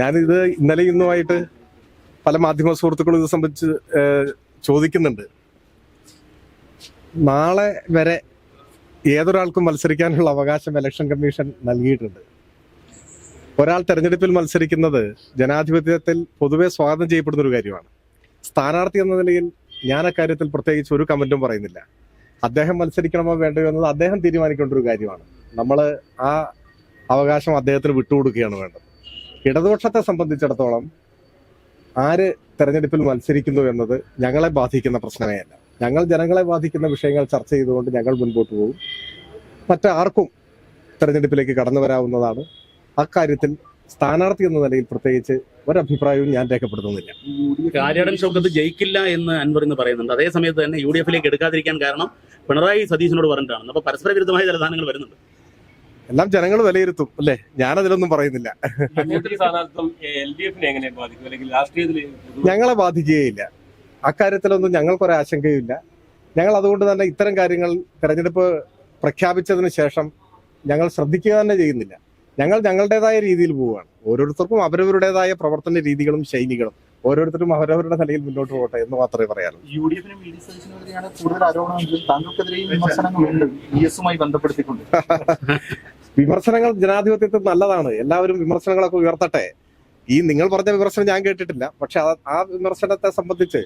ഞാനിത് ഇന്നലെ ഇന്നുമായിട്ട് പല മാധ്യമ സുഹൃത്തുക്കളും ഇത് സംബന്ധിച്ച് ചോദിക്കുന്നുണ്ട്. നാളെ വരെ ഏതൊരാൾക്കും മത്സരിക്കാനുള്ള അവകാശം ഇലക്ഷൻ കമ്മീഷൻ നൽകിയിട്ടുണ്ട്. ഒരാൾ തെരഞ്ഞെടുപ്പിൽ മത്സരിക്കുന്നത് ജനാധിപത്യത്തിൽ പൊതുവെ സ്വാഗതം ചെയ്യപ്പെടുന്ന ഒരു കാര്യമാണ്. സ്ഥാനാർത്ഥി എന്ന നിലയിൽ ഞാൻ അക്കാര്യത്തിൽ പ്രത്യേകിച്ച് ഒരു കമന്റും പറയുന്നില്ല. അദ്ദേഹം മത്സരിക്കണമോ വേണ്ടയോ എന്നത് അദ്ദേഹം തീരുമാനിക്കേണ്ട ഒരു കാര്യമാണ്. നമ്മൾ ആ അവകാശം അദ്ദേഹത്തിന് വിട്ടുകൊടുക്കുകയാണ് വേണ്ടത്. ഇടതുപക്ഷത്തെ സംബന്ധിച്ചിടത്തോളം ആര് തെരഞ്ഞെടുപ്പിൽ മത്സരിക്കുന്നു എന്നത് ഞങ്ങളെ ബാധിക്കുന്ന പ്രശ്നമേ അല്ല. ഞങ്ങൾ ജനങ്ങളെ ബാധിക്കുന്ന വിഷയങ്ങൾ ചർച്ച ചെയ്തുകൊണ്ട് ഞങ്ങൾ മുൻപോട്ട് പോകും. മറ്റാർക്കും തെരഞ്ഞെടുപ്പിലേക്ക് കടന്നു വരാവുന്നതാണ്. അക്കാര്യത്തിൽ സ്ഥാനാർത്ഥി എന്ന നിലയിൽ പ്രത്യേകിച്ച് ഒരഭിപ്രായവും ഞാൻ രേഖപ്പെടുത്തുന്നില്ല. കാര്യാടൻ ഷൗക്കത്ത് ജയിക്കില്ല എന്ന് അൻവർ ഇന്ന് പറയുന്നുണ്ട്. അതേ സമയത്ത് തന്നെ യു ഡി എഫിലേക്ക് എടുക്കാതിരിക്കാൻ കാരണം പിണറായി സതീശനോട് പറഞ്ഞിട്ടാണ്. അപ്പൊ പരസ്പര വിരുദ്ധമായ ചില സാധനങ്ങൾ വരുന്നുണ്ട്. എല്ലാം ജനങ്ങൾ വിലയിരുത്തും അല്ലേ? ഞാനതിലൊന്നും പറയുന്നില്ല. ഞങ്ങളെ ബാധിക്കുകയില്ല. അക്കാര്യത്തിലൊന്നും ഞങ്ങൾക്കൊരാശങ്കയുമില്ല ഞങ്ങൾ അതുകൊണ്ട് തന്നെ ഇത്തരം കാര്യങ്ങൾ തെരഞ്ഞെടുപ്പ് പ്രഖ്യാപിച്ചതിന് ശേഷം ഞങ്ങൾ ശ്രദ്ധിക്കുക തന്നെ ചെയ്യുന്നില്ല. ഞങ്ങൾ ഞങ്ങളുടേതായ രീതിയിൽ പോവുകയാണ്. ഓരോരുത്തർക്കും അവരവരുടേതായ പ്രവർത്തന രീതികളും ശൈലികളും. ഓരോരുത്തരും അവരവരുടെ നിലയിൽ മുന്നോട്ട് പോകട്ടെ എന്ന് മാത്രമേ പറയാറുള്ളൂ യു ഡി എഫിനും വി ഡി സതീശനെതിരെയാണ് കൂടുതൽ ആരോപണമെങ്കിൽ താങ്കൾക്കെതിരെയും വിമർശനങ്ങളുണ്ട്. വി എസുമായി ബന്ധപ്പെടുത്തിക്കൊണ്ട്. വിമർശനങ്ങൾ ജനാധിപത്യത്തിൽ നല്ലതാണ്. എല്ലാവരും വിമർശനങ്ങളൊക്കെ ഉയർത്തട്ടെ. ഈ നിങ്ങൾ പറഞ്ഞ വിമർശനം ഞാൻ കേട്ടിട്ടില്ല. പക്ഷെ ആ- വിമർശനത്തെ സംബന്ധിച്ച്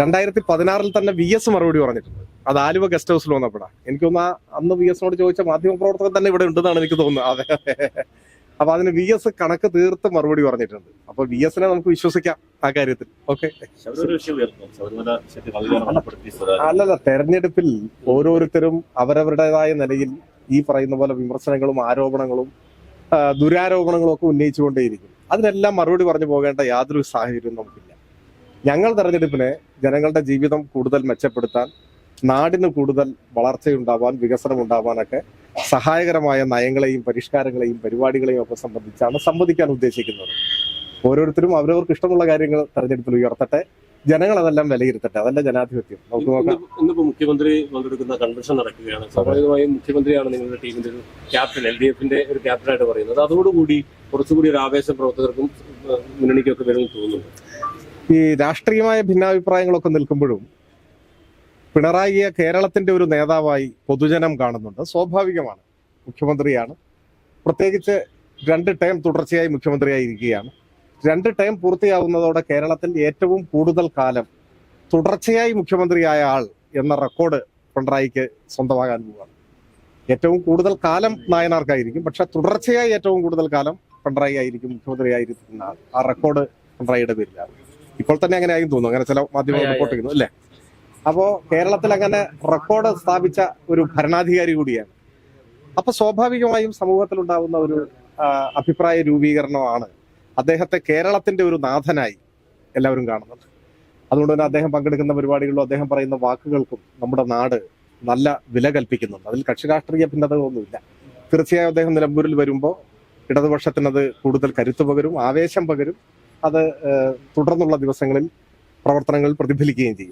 രണ്ടായിരത്തി പതിനാറിൽ തന്നെ വി എസ് മറുപടി പറഞ്ഞിട്ടുണ്ട്. അത് ആലുവ ഗസ്റ്റ് ഹൗസിൽ വന്നപ്പോഴാണ് എനിക്കൊന്ന് അന്ന് വി എസിനോട് ചോദിച്ച മാധ്യമ പ്രവർത്തകൻ തന്നെ ഇവിടെ ഉണ്ടെന്നാണ് എനിക്ക് തോന്നുന്നത്. അതെ. അപ്പൊ അതിന് വി എസ് കണക്ക് തീർത്ത് മറുപടി പറഞ്ഞിട്ടുണ്ട്. അപ്പൊ വി എസിനെ നമുക്ക് വിശ്വസിക്കാം ആ കാര്യത്തിൽ. ഓക്കെ. അല്ലല്ല തെരഞ്ഞെടുപ്പിൽ ഓരോരുത്തരും അവരവരുടേതായ നിലയിൽ ഈ പറയുന്ന പോലെ വിമർശനങ്ങളും ആരോപണങ്ങളും ദുരാരോപണങ്ങളും ഒക്കെ ഉന്നയിച്ചുകൊണ്ടേയിരിക്കും. അതിനെല്ലാം മറുപടി പറഞ്ഞു പോകേണ്ട യാതൊരു സാഹചര്യവും നമുക്കില്ല. ഞങ്ങൾ തെരഞ്ഞെടുപ്പിനെ ജനങ്ങളുടെ ജീവിതം കൂടുതൽ മെച്ചപ്പെടുത്താൻ നാടിന് കൂടുതൽ വളർച്ചയുണ്ടാവാൻ വികസനം ഉണ്ടാവാനൊക്കെ സഹായകരമായ നയങ്ങളെയും പരിഷ്കാരങ്ങളെയും പരിപാടികളെയും ഒക്കെ സംബന്ധിച്ചാണ് സംവദിക്കാൻ ഉദ്ദേശിക്കുന്നത്. ഓരോരുത്തരും അവരവർക്ക് ഇഷ്ടമുള്ള കാര്യങ്ങൾ തെരഞ്ഞെടുപ്പിൽ ഉയർത്തട്ടെ. ജനങ്ങൾ അതെല്ലാം വിലയിരുത്തട്ടെ അതല്ല ജനാധിപത്യം. നമുക്ക് നോക്കാം. ഇന്നിപ്പോ മുഖ്യമന്ത്രി പങ്കെടുക്കുന്ന കൺവെൻഷൻ നടക്കുകയാണ്. സ്വാഭാവികമായും മുഖ്യമന്ത്രിയാണ് നിങ്ങളുടെ ടീമിന്റെ ഒരു ക്യാപ്റ്റൻ എൽ ഡി എഫിന്റെ ഒരു ക്യാപ്റ്റനായിട്ട് പറയുന്നത്. അതോടുകൂടി കുറച്ചുകൂടി ഒരു ആവേശം പ്രവർത്തകർക്കും മുന്നണിക്കൊക്കെ വരുമെന്ന് തോന്നുന്നു. ഈ രാഷ്ട്രീയമായ ഭിന്നാഭിപ്രായങ്ങളൊക്കെ നിൽക്കുമ്പോഴും പിണറായിയെ കേരളത്തിന്റെ ഒരു നേതാവായി പൊതുജനം കാണുന്നുണ്ട്. സ്വാഭാവികമാണ്. മുഖ്യമന്ത്രിയാണ്. പ്രത്യേകിച്ച് രണ്ട് ടേം തുടർച്ചയായി മുഖ്യമന്ത്രിയായിരിക്കുകയാണ്. രണ്ട് ടൈം പൂർത്തിയാവുന്നതോടെ കേരളത്തിൽ ഏറ്റവും കൂടുതൽ കാലം തുടർച്ചയായി മുഖ്യമന്ത്രിയായ ആൾ എന്ന റെക്കോർഡ് പിണറായിക്ക് സ്വന്തമാകാൻ പോവുകയാണ്. ഏറ്റവും കൂടുതൽ കാലം നായനാർക്കായിരിക്കും പക്ഷെ തുടർച്ചയായി ഏറ്റവും കൂടുതൽ കാലം പിണറായി ആയിരിക്കും മുഖ്യമന്ത്രി ആയിരിക്കുന്ന ആൾ. ആ റെക്കോർഡ് പിണറായിയുടെ പേരിലാണ്. ഇപ്പോൾ തന്നെ അങ്ങനെ ആയി തോന്നുന്നു. അങ്ങനെ ചില മാധ്യമങ്ങൾ റിപ്പോർട്ട് ചെയ്യുന്നു അല്ലേ? അപ്പോ കേരളത്തിൽ അങ്ങനെ റെക്കോർഡ് സ്ഥാപിച്ച ഒരു ഭരണാധികാരി കൂടിയാണ്. അപ്പൊ സ്വാഭാവികമായും സമൂഹത്തിൽ ഉണ്ടാവുന്ന ഒരു അഭിപ്രായ രൂപീകരണമാണ് അദ്ദേഹത്തെ കേരളത്തിന്റെ ഒരു നാഥനായി എല്ലാവരും കാണുന്നുണ്ട്. അതുകൊണ്ട് തന്നെ അദ്ദേഹം പങ്കെടുക്കുന്ന പരിപാടികളിലും അദ്ദേഹം പറയുന്ന വാക്കുകൾക്കും നമ്മുടെ നാട് നല്ല വില കൽപ്പിക്കുന്നുണ്ട്. അതിൽ കക്ഷി രാഷ്ട്രീയ ഭിന്നതകളൊന്നുമില്ല. തീർച്ചയായും അദ്ദേഹം നിലമ്പൂരിൽ വരുമ്പോൾ ഇടതുപക്ഷത്തിനത് കൂടുതൽ കരുത്തു പകരും ആവേശം പകരും അത് തുടർന്നുള്ള ദിവസങ്ങളിൽ പ്രവർത്തനങ്ങളിൽ പ്രതിഫലിക്കുകയും ചെയ്യും.